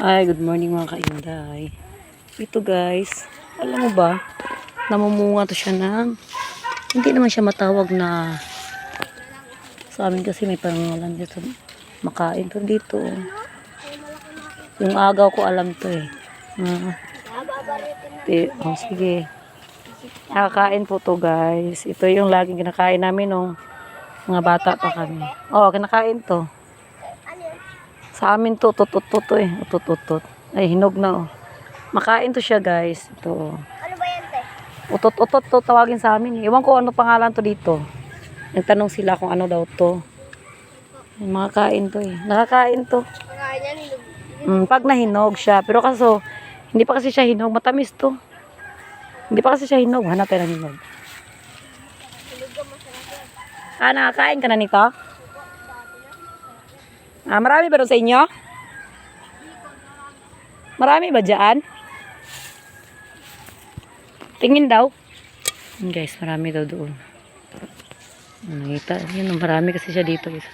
Hi, good morning mga kainday. Ito guys, alam mo ba, namumunga to siya ng, hindi naman siya matawag na, sa amin kasi may parangalan dito, makain to dito. Yung agaw ko alam to eh. Ah, eh, oh, sige. Nakakain po to guys. Ito yung laging kinakain namin nung mga bata pa kami. Oo, oh, kinakain to. Sa amin to, tutut-tut to eh. Utut-utut. Ay, hinog na oh. Makain to siya guys. Ito oh. Ano ba yan, te? Utot-utot to tawagin sa amin. eh. Ewan ko ano pangalan to dito. Nagtanong sila kung ano daw to. Yung Mga kain to eh. Nakakain to. Kakain yan, hinug. Mm, pag nahinog siya. Pero kaso, hindi pa kasi siya hinog. Matamis to. Hindi pa kasi siya hinog. Hanap tayo ng hinog. Ah, nakakain ka na nito? Ah, marami ba sa inyo? Marami ba dyan? Tingin daw. Guys, marami daw doon. Nakita. Yun, marami kasi siya dito. Guys.